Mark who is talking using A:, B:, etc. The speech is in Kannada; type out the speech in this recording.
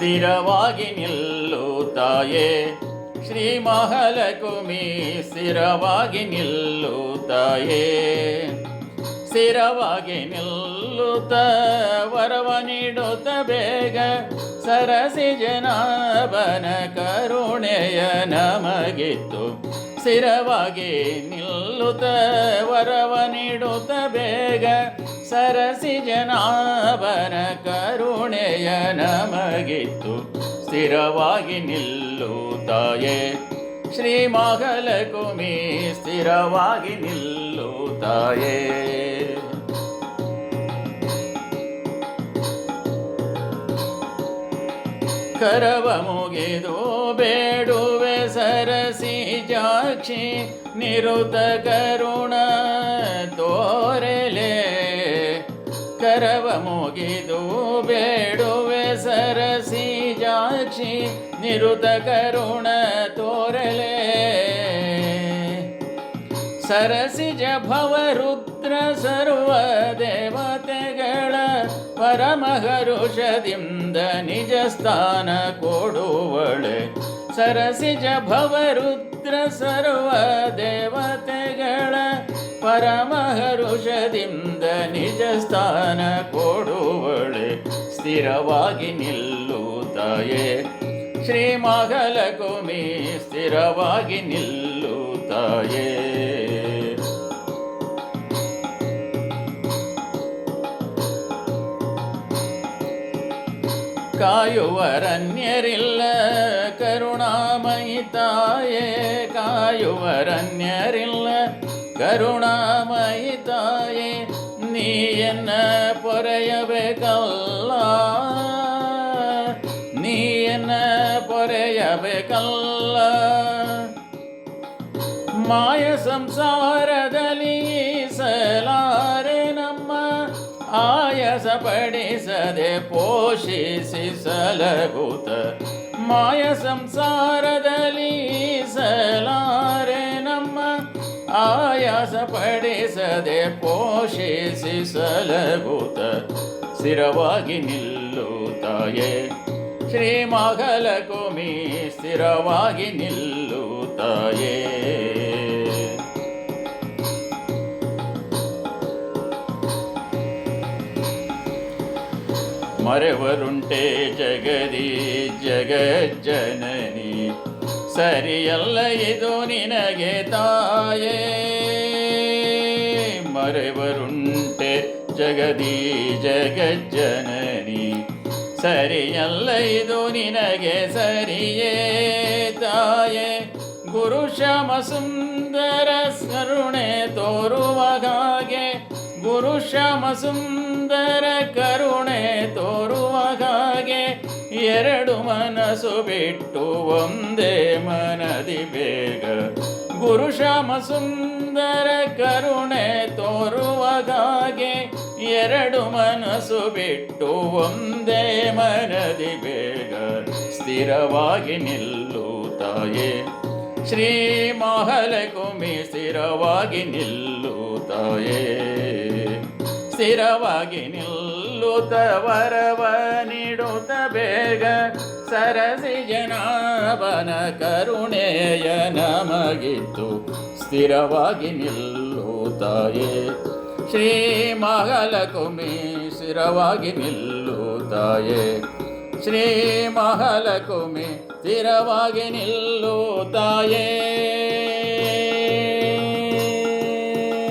A: ಸ್ಥಿರವಾಗಿ ನಿಲ್ಲುತ್ತಾಯೇ ಶ್ರೀ ಮಹಾಲಕ್ಷ್ಮಿ ಸ್ಥಿರವಾಗಿ ನಿಲ್ಲುತ್ತಾಯೇ ಸ್ಥಿರವಾಗಿ ನಿಲ್ಲುತ್ತ ವರವ ನೀಡುತ್ತ ಬೇಗ ಸರಸಿ ಜನಾಭನ ಕರುಣೆಯ ನಮಗಿತ್ತು. ಸ್ಥಿರವಾಗಿ ನಿಲ್ಲುತ್ತ ವರವ ನೀಡುತ್ತ ಬೇಗ ಸರಸಿ ಜನಾಭನ ಕರುಣೆಯ ನಮಗಿತ್ತು. ಸ್ಥಿರವಾಗಿ ನಿಲ್ಲುತ್ತಾಯೇ ಶ್ರೀ ಮಹಾಲಕ್ಷ್ಮಿ ಸ್ಥಿರವಾಗಿ ನಿಲ್ಲುತ್ತಾಯೇ ಕರವ ಮುಗಿದು ಬೇಡುವೆ ಸರಸಿ ಜಾಕ್ಷಿ ನಿರುತ ಕರುಣ ತೋರೆಲೆ. ಕರವ ಮುಗಿದು ಬೇಡುವೆ ಸರಸಿ ಜಾಕ್ಷಿ ನಿರುತ ಕರುಣ ತೋರಲೆ. ಸರಸಿಜ ಭವರುದ್ರ ಸರ್ವ ದೇವತೆಗಳ ಪರಮಹರುಷದಿಂದ ನಿಜ ಸ್ಥಾನ ಕೊಡುವಳೆ. ಸರಸಿಜ ಭವರುದ್ರ ಸರ್ವ ದೇವತೆಗಳ ಪರಮಹರುಷದಿಂದ ನಿಜ ಸ್ಥಾನ ಕೊಡುವಳೆ. ಸ್ಥಿರವಾಗಿ ನಿಲ್ಲುತ್ತಾಯೇ ಶ್ರೀ ಮಹಾಲಕ್ಷ್ಮಿ ಸ್ಥಿರವಾಗಿ ನಿಲ್ಲುತ್ತಾಯೇ ಕಾಯುವರನ್ಯರಿಲ್ಲ ಕರುಣಾಮಯಿ ತಾಯೇ. ಕಾಯುವರನ್ಯರಿಲ್ಲ ಕರುಣಾಮಯಿ ತಾಯೇ. ನೀಯನ್ನ ಪೊರೆಯಬೇಕಲ್ಲ ಪೊರೆಯಬೇಕಲ್ಲ ಮಾಯ ಸಂಸಾರದಲ್ಲಿ ಸಲಾರೆ ನಮ್ಮ ಆಯಸ ಪಡಿಸದೆ ಪೋಷಿಸಿ ಸಲಗುತ್ತ ಮಾಯ ಸಂಸಾರದಲ್ಲಿ ಸಲಾರೆ ನಮ್ಮ ಆಯಾಸ ಪಡಿಸದೆ ಪೋಷಿಸಿ ಸಲಗುತ್ತ ಸ್ಥಿರವಾಗಿ ನಿಲ್ಲುತ್ತಾಯೇ ಶ್ರೀ ಮಹಾಲಕ್ಷ್ಮಿ ಸ್ಥಿರವಾಗಿ ನಿಲ್ಲುತ್ತಾಯೇ ಮರೆವರುಂಟೆ ಜಗದಿ ಜಗಜ್ಜನನಿ ಸರಿಯಲ್ಲ ಇದು ನಿನಗೆ ತಾಯೇ ಮರೆವರುಂಟೆ ಜಗದಿ ಜಗಜ್ಜನನಿ ಸರಿಯಲ್ಲ ಇದು ನಿನಗೆ ಸರಿಯೇ ತಾಯೇ. ಗುರು ಶ್ಯಾಮ ಸುಂದರ ಕರುಣೆ ತೋರುವ ಹಾಗೆ. ಗುರು ಶ್ಯಾಮ ಸುಂದರ ಕರುಣೆ ತೋರುವ ಹಾಗೆ. ಎರಡು ಮನಸ್ಸು ಬಿಟ್ಟು ಒಂದೇ ಮನದಿ ಬೇಗ. ಗುರು ಶ್ಯಾಮ ಸುಂದರ ಕರುಣೆ ತೋರುವ ಹಾಗೆ. ಎರಡು ಮನಸ್ಸು ಬಿಟ್ಟು ಒಂದೇ ಮನದಿ ಬೇಗ ಸ್ಥಿರವಾಗಿ ನಿಲ್ಲುತ್ತಾಯೇ ಶ್ರೀ ಮಹಲಕುಮಿ ಸ್ಥಿರವಾಗಿ ನಿಲ್ಲುತ್ತಾಯೇ ಸ್ಥಿರವಾಗಿ ನಿಲ್ಲುತ್ತ ವರವ ನೀಡುತ್ತ ಬೇಗ ಸರಸಿ ಜನಾಭನ ಕರುಣೆಯ ನಮಗಿತ್ತು. ಸ್ಥಿರವಾಗಿ ನಿಲ್ಲುತ್ತಾಯೇ ಶ್ರೀ ಮಹಾಲಕ್ಷ್ಮಿ ಸ್ಥಿರವಾಗಿ ನಿಲ್ಲುತ್ತಾಯೇ ಶ್ರೀ ಮಹಾಲಕ್ಷ್ಮಿ ಸ್ಥಿರವಾಗಿ ನಿಲ್ಲುತ್ತಾಯೇ